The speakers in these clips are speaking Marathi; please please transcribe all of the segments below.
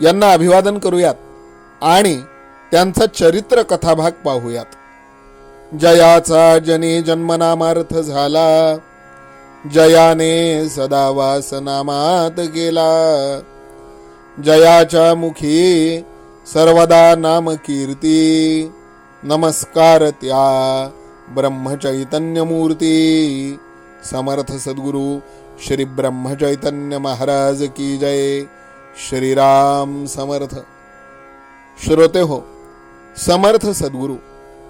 यांना अभिवादन करूयात आणि त्यांचा चरित्र कथाभाग पाहूयात. जयाचा जनी जन्मनामार्थ झाला जयाने सदा वासनामात गेला. जयाच्या मुखी सर्वदा नाम कीर्ती नमस्कार त्या ब्रह्मचैतन्य मूर्ती समर्थ सद्गुरु श्री ब्रह्मचैतन्य महाराज की जय. श्रीराम समर्थ। श्रोते हो समर्थ सद्गुरु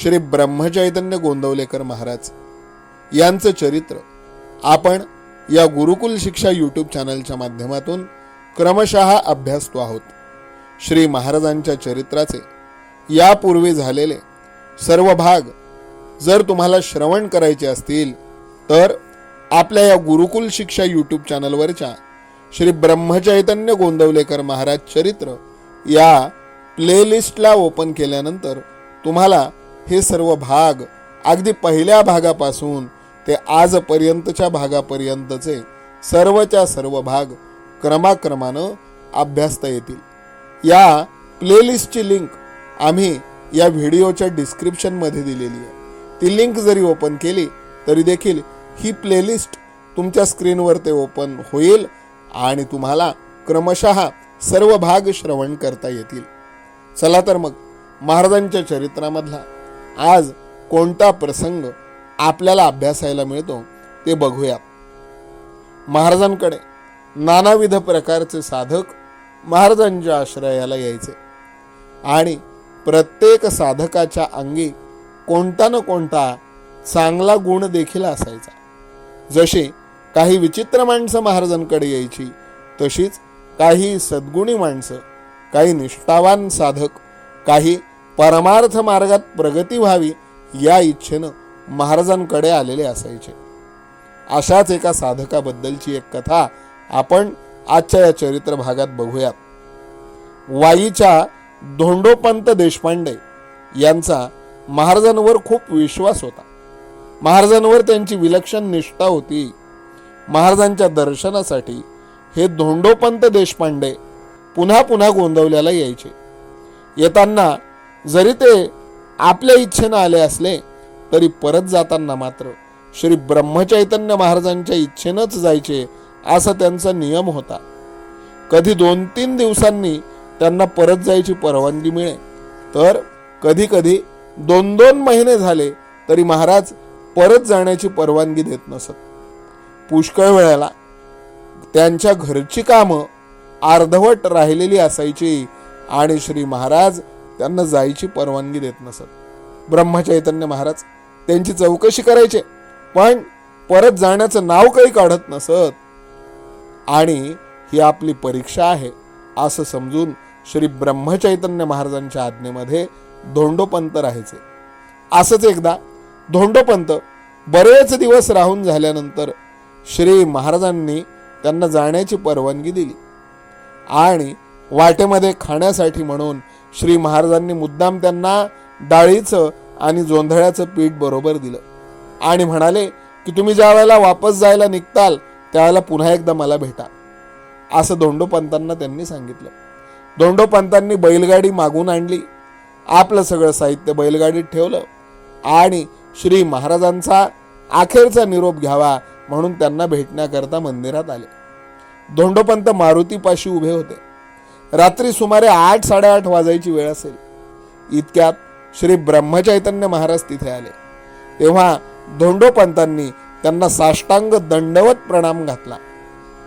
श्री ब्रह्मचैतन्य गोंदवलेकर महाराज यांचं चरित्र आपण या गुरुकुल शिक्षा यूट्यूब चॅनलच्या माध्यमातून क्रमशः अभ्यासतो आहोत. श्री महाराजांच्या चरित्राचे यापूर्वी झालेले सर्व भाग जर तुम्हाला श्रवण करायचे असतील तर आपल्या या गुरुकुल शिक्षा यूट्यूब चॅनलवरच्या श्री ब्रह्मचैतन्य गोंदवलेकर महाराज चरित्र या प्लेलिस्टला ओपन केल्यानंतर तुम्हाला हे सर्व भाग अगदी पहिल्या भागापासून ते आजपर्यंतच्या भागापर्यंतचे सर्वच्या सर्व भाग क्रमाक्रमानं अभ्यासता येतील. या प्लेलिस्टची लिंक आम्ही या व्हिडिओच्या डिस्क्रिप्शनमध्ये दिलेली आहे. ती लिंक जरी ओपन केली तरी देखील ही प्लेलिस्ट तुमच्या स्क्रीनवर ते ओपन होईल. आणि तुम्हाला क्रमशः सर्व भाग श्रवण करता येतील. चला तर मग महाराजांच्या चरित्रामधला आज कोणता प्रसंग आपल्याला अभ्यासायला मिळतो ते बघूया. महाराजांकडे नानाविध प्रकारचे साधक महाराजांच्या आश्रयाला यायचे. आणि प्रत्येक साधकाच्या अंगी कोणता न कोणता चांगला गुण देखील असायचा. जसे काही विचित्र माणसं महाराजांकडे यायची तशीच काही सद्गुणी माणसं काही निष्ठावान साधक काही परमार्थ मार्गात प्रगती व्हावी या इच्छेनं महाराजांकडे आलेले असायचे. अशाच एका साधकाबद्दलची एक कथा आपण आजच्या या चरित्र भागात बघूयात वाईच्या धोंडोपंत देशपांडे यांचा महाराजांवर खूप विश्वास होता. महाराजांवर त्यांची विलक्षण निष्ठा होती. महाराजांच्या दर्शनासाठी हे धोंडोपंत देशपांडे पुन्हा पुन्हा गोंदवल्याला यायचे. येताना जरी ते आपल्या इच्छेनं आले असले तरी परत जाताना मात्र श्री ब्रह्मचैतन्य महाराजांच्या इच्छेनंच जायचे असा त्यांचा नियम होता. कधी दोन तीन दिवसांनी त्यांना परत जायची परवानगी मिळे तर कधी कधी दोन दोन महिने झाले तरी महाराज परत जाण्याची परवानगी देत नसत. पुष्कळ वेळेला त्यांच्या घरची कामं अर्धवट राहिलेली असायची आणि श्री महाराज त्यांना जायची परवानगी देत नसत. ब्रह्मचैतन्य महाराज त्यांची चौकशी करायचे पण परत जाण्याचं नाव काही काढत नसत. आणि ही आपली परीक्षा आहे असं समजून श्री ब्रह्मचैतन्य महाराजांच्या आज्ञेमध्ये धोंडोपंत राहायचे. असंच एकदा धोंडोपंत बरेच दिवस राहून झाल्यानंतर श्री महाराजांनी त्यांना जाण्याची परवानगी दिली. आणि वाटेमध्ये खाण्यासाठी म्हणून श्री महाराजांनी मुद्दाम त्यांना डाळीचं आणि जोंधळ्याचं पीठ बरोबर दिलं. आणि म्हणाले की तुम्ही ज्या वेळेला वापस जायला निघताल त्यावेळेला पुन्हा एकदा मला भेटा. असं धोंडोपंतांना त्यांनी सांगितलं. धोंडोपंतांनी बैलगाडी मागून आणली. आपलं सगळं साहित्य बैलगाडीत ठेवलं. आणि श्री महाराजांचा अखेरचा निरोप घ्यावा म्हणून त्यांना भेटण्याकरता मंदिरात आले. धोंडोपंत मारुतीपाशी उभे होते. रात्री सुमारे आठ साडेआठ वाजायची वेळ असेल. इतक्यात श्री ब्रह्मचैतन्य महाराज तिथे आले. तेव्हा धोंडोपंतांनी त्यांना साष्टांग दंडवत प्रणाम घातला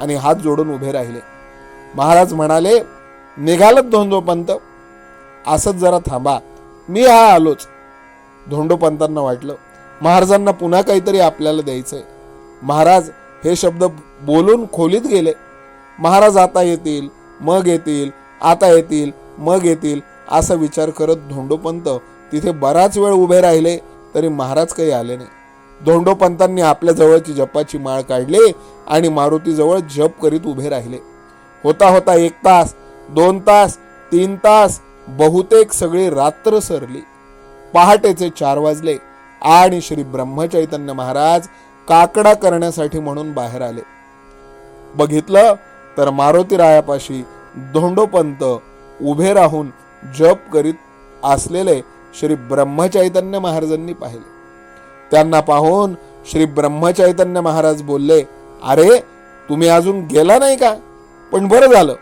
आणि हात जोडून उभे राहिले. महाराज म्हणाले निघालत धोंडोपंत. असंच जरा थांबा. मी हा आलोच. धोंडोपंतांना वाटलं महाराजांना पुन्हा काहीतरी आपल्याला द्यायचंय. महाराज हे शब्द बोलून खोलीत गेले. महाराज आता येतील मग येतील आता येतील मग येतील असा विचार करत धोंडोपंत तिथे बराच वेळ उभे राहिले तरी महाराज काही आले नाही. धोंडोपंतांनी आपल्या जवळची जपाची माळ काढली आणि मारुतीजवळ जप करीत उभे राहिले. होता होता एक तास दोन तास तीन तास बहुतेक सगळी रात्र सरली. पहाटेचे चार वाजले आणि श्री ब्रह्मचैतन्य महाराज काकडा करण्यासाठी म्हणून बाहेर आले. बघितलं तर मारुती रायापाशी धोंडोपंत उभे राहून जप करीत असलेले श्री ब्रह्मचैतन्य महाराजांनी पाहिले. त्यांना पाहून श्री ब्रह्मचैतन्य महाराज बोलले अरे तुम्ही अजून गेला नाही का? पण बरं झालं.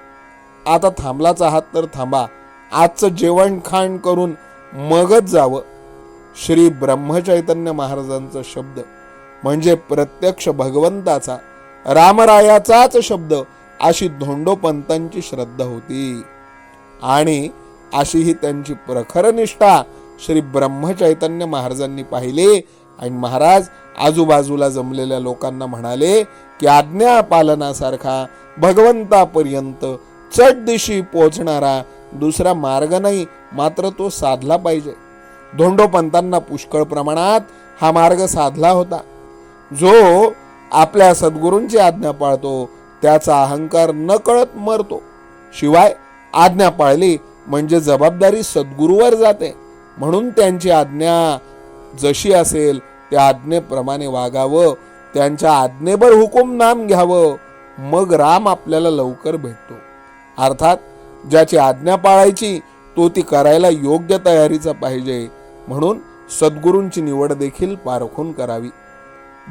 आता थांबलाच आहात तर थांबा. आजचं जेवण खाण करून मगच जावं. श्री ब्रह्मचैतन्य महाराजांचा शब्द म्हणजे प्रत्यक्ष भगवंताचा रामरायाचाच शब्द अशी धोंडोपंतांची श्रद्धा होती. आणि अशी ही त्यांची प्रखर निष्ठा श्री ब्रह्मचैतन्य महाराजांनी पाहिले आणि महाराज आजूबाजूला जमलेल्या लोकांना म्हणाले की आज्ञा पालनासारखा भगवंतापर्यंत चट दिशी पोचणारा दुसरा मार्ग नाही मात्र तो साधला पाहिजे. धोंडोपंतांना पुष्कळ प्रमाणात हा मार्ग साधला होता. जो आपल्या सद्गुरूंची आज्ञा पाळतो त्याचा अहंकार न कळत मरतो. शिवाय आज्ञा पाळली म्हणजे जबाबदारी सद्गुरूवर जाते. म्हणून त्यांची आज्ञा जशी असेल त्या आज्ञेप्रमाणे वागावं त्यांच्या आज्ञेवर हुकूम नाम घ्यावं मग राम आपल्याला लवकर भेटतो. अर्थात ज्याची आज्ञा पाळायची तो ती करायला योग्य तयारीचा पाहिजे. म्हणून सद्गुरूंची निवड देखील पारखून करावी.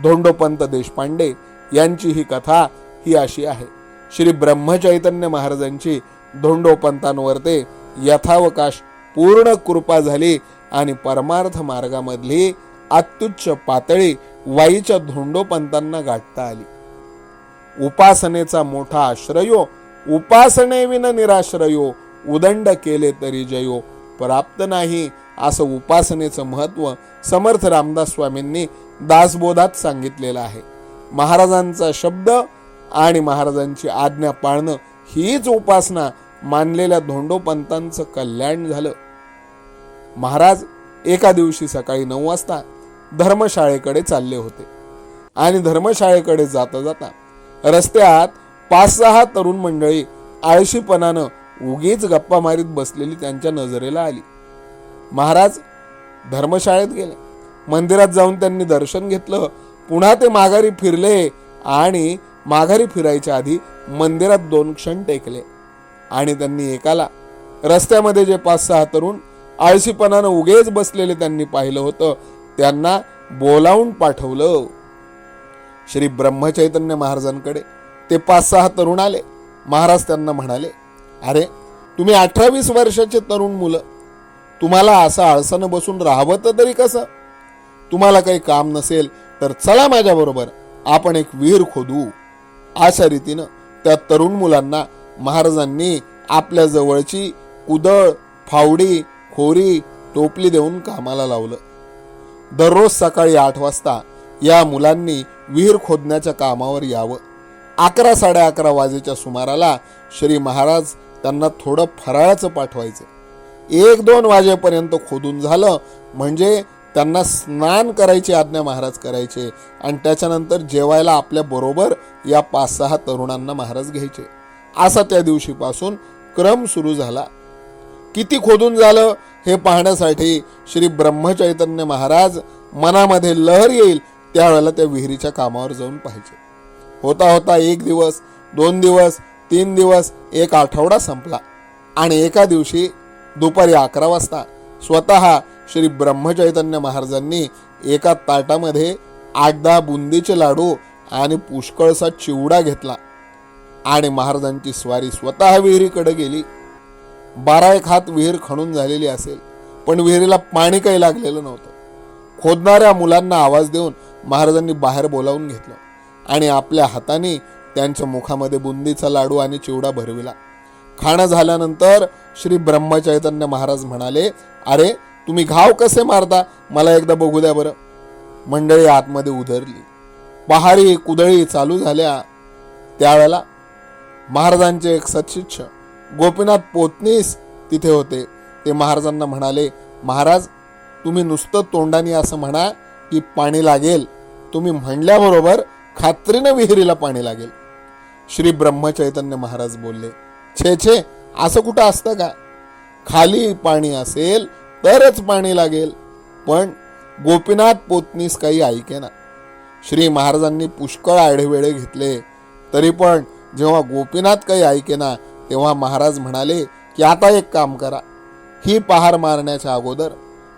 धोंडोपंत देशपांडे यांची ही कथा ही अशी आहे. श्री ब्रह्मचैतन्य महाराजांची धोंडोपंतांवर ते यथावकाश पूर्ण कृपा झाली आणि परमार्थ मार्गामधली अत्युच्च पातळी वाईच्या धोंडोपंतांना गाठता आली. उपासनेचा मोठा आश्रयो उपासनेविन निराश्रयो उदंड केले तरी जयो प्राप्त नाही असं उपासनेचं महत्त्व समर्थ रामदास स्वामींनी दासबोधात सांगितलेलं आहे. महाराजांचा शब्द आणि महाराजांची आज्ञा पाळणं हीच उपासना मानलेल्या धोंडोपंतांचं कल्याण झालं. महाराज एका दिवशी सकाळी नऊ वाजता धर्मशाळेकडे चालले होते. आणि धर्मशाळेकडे जाता जाता रस्त्यात पाच सहा तरुण मंडळी आळशीपणानं उगीच गप्पा मारीत बसलेली त्यांच्या नजरेला आली. महाराज धर्मशाळेत गेले. मंदिरात जाऊन त्यांनी दर्शन घेतलं. पुन्हा ते माघारी फिरले आणि माघारी फिरायच्या आधी मंदिरात दोन क्षण टेकले. आणि त्यांनी एकाला रस्त्यामध्ये जे पाच सहा तरुण आळशीपणानं उगेच बसलेले त्यांनी पाहिलं होतं त्यांना बोलावून पाठवलं. श्री ब्रह्मचैतन्य महाराजांकडे ते पाच सहा तरुण आले. महाराज त्यांना म्हणाले अरे तुम्ही अठरा वीस वर्षाचे तरुण मुलं. तुम्हाला असं आळसानं बसून राहावं तर तरी कसं? तुम्हाला काही काम नसेल तर चला माझ्याबरोबर आपण एक विहीर खोदू. अशा रीतीनं त्या तरुण मुलांना महाराजांनी आपल्या जवळची कुदळ फावडी खोरी टोपली देऊन कामाला लावलं. दररोज सकाळी आठ वाजता या मुलांनी विहीर खोदण्याच्या कामावर यावं. अकरा साडे अकरा वाजेच्या सुमाराला श्री महाराज त्यांना थोडं फराळाचं पाठवायचं. एक दोन वाजेपर्यंत खोदून झालं. म्हणजे त्यांना स्नान करायची आज्ञा महाराज करायचे. आणि त्याच्यानंतर जेवायला आपल्या बरोबर या पाच सहा तरुणांना महाराज घ्यायचे. असा त्या दिवशीपासून क्रम सुरू झाला. किती खोदून झालं हे पाहण्यासाठी श्री ब्रह्मचैतन्य महाराज मनामध्ये लहर येईल त्यावेळेला त्या विहिरीच्या कामावर जाऊन पाहिजे होता होता एक दिवस दोन दिवस तीन दिवस एक आठवडा संपला. आणि एका दिवशी दुपारी अकरा वाजता स्वतः श्री ब्रह्मचैतन्य महाराजांनी एका ताटामध्ये आठ दहा बुंदीचे लाडू आणि पुष्कळसा चिवडा घेतला आणि महाराजांची स्वारी स्वतः विहिरीकडे गेली. बारा एक हात विहीर खणून झालेली असेल पण विहिरीला पाणी काही लागलेलं नव्हतं. खोदणाऱ्या मुलांना आवाज देऊन महाराजांनी बाहेर बोलावून घेतलं आणि आपल्या हाताने त्यांच्या मुखामध्ये बुंदीचा लाडू आणि चिवडा भरविला. खाणं झाल्यानंतर श्री ब्रह्मचैतन्य महाराज म्हणाले अरे तुम्ही घाव कसे मारता? मला एकदा बघू द्या बरं. मंडळी आतमध्ये उधरली पहारी कुदळी चालू झाल्या. त्यावेळेला महाराजांचे एक सत्शिष्य गोपीनाथ पोतनीस तिथे होते. ते महाराजांना म्हणाले महाराज तुम्ही नुसतं तोंडाने असं म्हणा की पाणी लागेल. तुम्ही म्हणल्याबरोबर खात्रीनं विहिरीला पाणी लागेल. श्री ब्रह्मचैतन्य महाराज बोलले छे छे. असं कुठं असतं का? खाली पाणी असेल तरच पाणी लागेल. पण गोपीनाथ पोतनीस काही ऐके ना. श्री महाराजांनी पुष्कळ आढेवेळे घेतले. तरी पण जेव्हा गोपीनाथ काही ऐकेना तेव्हा महाराज म्हणाले की आता एक काम करा. ही पहार मारण्याच्या अगोदर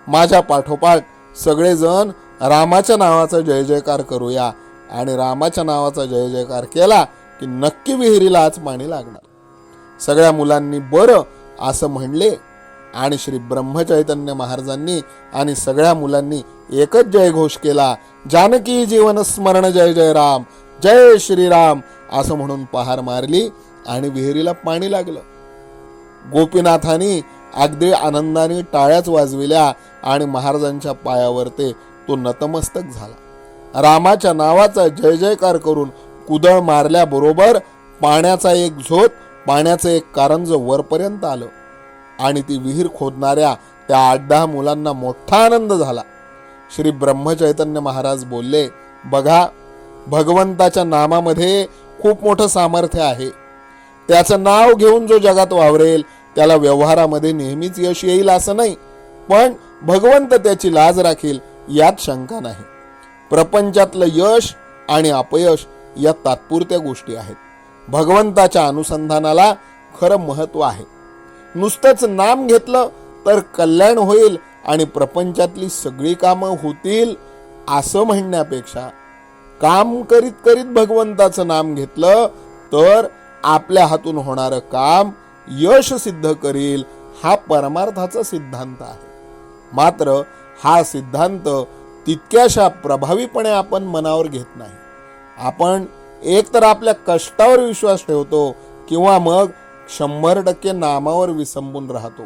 माझ्या पाठोपाठ सगळेजण रामाच्या नावाचा जय जयकार करूया आणि रामाच्या नावाचा जय जयकार केला की नक्की विहिरीला आज पाणी लागणार. सगळ्या मुलांनी बरं असं म्हणले. आणि श्री ब्रह्मचैतन्य महाराजांनी आणि सगळ्या मुलांनी एकच जयघोष केला. जानकी जीवन स्मरण जय जय राम जय श्रीराम असं म्हणून पहार मारली आणि विहिरीला पाणी लागलं. गोपीनाथांनी अगदी आनंदाने टाळ्याच वाजविल्या आणि महाराजांच्या पायावर ते तो नतमस्तक झाला. रामाच्या नावाचा जय जयकार करून कुदळ मारल्याबरोबर पाण्याचा एक झोत पाण्याचं एक कारंज वरपर्यंत आलं आणि ती विहीर खोदणाऱ्या त्या आठ दहा मुलांना मोठा आनंद झाला. श्री ब्रह्मचैतन्य महाराज बोलले बघा भगवंताच्या नामामध्ये खूप मोठं सामर्थ्य आहे. त्याचं नाव घेऊन जो जगात वावरेल त्याला व्यवहारामध्ये नेहमीच यश येईल असं नाही पण भगवंत त्याची लाज राखील यात शंका नाही. प्रपंचातलं यश आणि अपयश या तात्पुरत्या गोष्टी आहेत. भगवंताच्या अनुसंधानाला खरं महत्त्व आहे. नुसतंच नाम घेतलं तर कल्याण होईल आणि प्रपंचातली सगळी कामं होतील असं म्हणण्यापेक्षा काम करीत करीत भगवंताचं नाम घेतलं तर आपल्या हातून होणारं काम यश सिद्ध करील हा परमार्थाचा सिद्धांत आहे. मात्र हा सिद्धांत तितक्याशा प्रभावीपणे आपण मनावर घेत नाही. आपण एक तर आपल्या कष्टावर विश्वास ठेवतो किंवा मग शंभर टक्के नामावर विसंबून राहतो.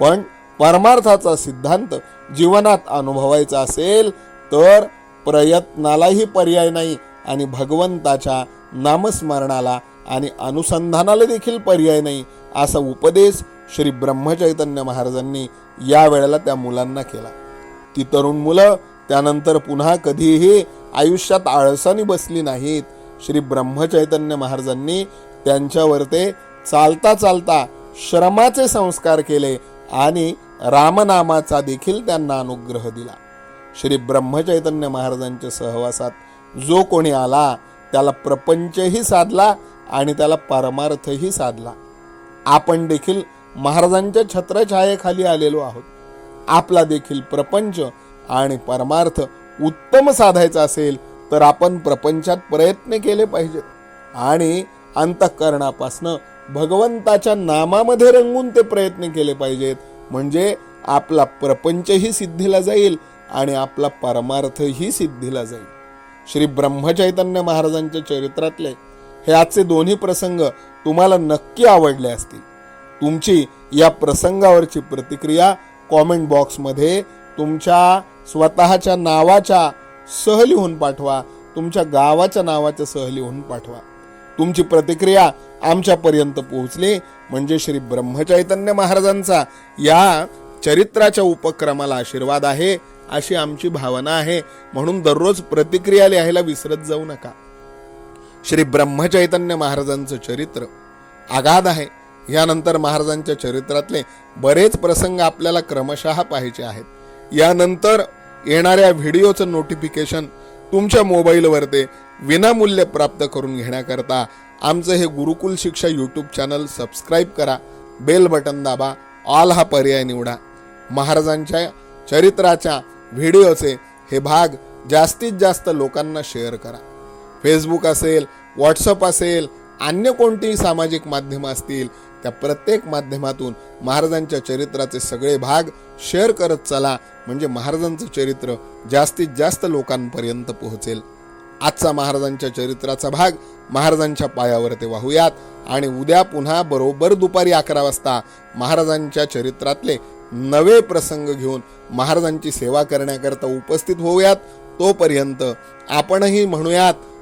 पण परमार्थाचा सिद्धांत जीवनात अनुभवायचा असेल तर प्रयत्नालाही पर्याय नाही आणि भगवंताच्या नामस्मरणाला आणि अनुसंधानाला देखील पर्याय नाही असा उपदेश श्री ब्रह्मचैतन्य महाराजांनी या वेळेला त्या मुलांना केला. ती तरुण मुलं त्यानंतर पुन्हा कधीही आयुष्यात आळसानी बसली नाहीत. श्री ब्रह्मचैतन्य महाराजांनी त्यांच्यावर ते चालता चालता श्रमाचे संस्कार केले आणि रामनामाचा देखील त्यांना अनुग्रह दिला. श्री ब्रह्मचैतन्य महाराजांच्या सहवासात जो कोणी आला त्याला प्रपंचही साधला आणि त्याला परमार्थही साधला. आपण देखील महाराजांच्या छत्रछायेखाली आलेलो आहोत. आपला देखील प्रपंच आणि परमार्थ उत्तम साधायचा असेल तर आपण प्रपंचात प्रयत्न केले पाहिजेत. आणि अंतःकरणापासनं भगवंताच्या नामामध्ये रंगून ते प्रयत्न केले पाहिजेत. म्हणजे आपला प्रपंचही सिद्धीला जाईल आणि आपला परमार्थही सिद्धीला जाईल. श्री ब्रह्मचैतन्य महाराजांच्या चरित्रातले हे आजचे दोन्ही प्रसंग तुम्हाला नक्की आवडले असतील. तुमची या प्रसंगावरची प्रतिक्रिया कॉमेंट बॉक्समध्ये तुमच्या स्वतःच्या नावाच्या सह लिहून पाठवा. तुमच्या गावाच्या नावाच्या सह लिहून पाठवा. तुमची प्रतिक्रिया आमच्यापर्यंत पोहोचली. म्हणजे श्री ब्रह्मचैतन्य महाराजांचा या चरित्राच्या उपक्रमाला आशीर्वाद आहे अशी आमची भावना आहे. म्हणून दररोज प्रतिक्रिया लिहायला विसरत जाऊ नका. श्री ब्रह्मचैतन्य महाराजांचं चरित्र आगाध आहे. यानंतर महाराजांच्या चरित्रातले बरेच प्रसंग आपल्याला क्रमशः पाहायचे आहेत. यानंतर येणाऱ्या व्हिडिओचं नोटिफिकेशन तुमच्या मोबाईलवर ते विनामूल्य प्राप्त करून घेण्याकरता आमचं हे Gurukul Shiksha YouTube channel subscribe करा बेल बटन दाबा ऑल हा पर्याय निवडा. महाराजांच्या चरित्राच्या व्हिडिओचे हे भाग जास्तीत जास्त लोकांना शेअर करा. फेसबुक असेल व्हॉट्सअप असेल अन्य कोणतीही सामाजिक माध्यमं असतील त्या प्रत्येक माध्यमातून महाराजांच्या चरित्राचे सगळे भाग शेअर करत चला म्हणजे महाराजांचं चरित्र जास्तीत जास्त लोकांपर्यंत पोहोचेल. आजचा महाराजांच्या चरित्राचा भाग महाराजांच्या पायावर ते वाहूयात आणि उद्या पुन्हा बरोबर दुपारी अकरा वाजता महाराजांच्या चरित्रातले नवे प्रसंग घेऊन महाराजांची सेवा करण्याकरता उपस्थित होऊयात. तोपर्यंत आपणही म्हणूयात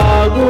ಸಾಗು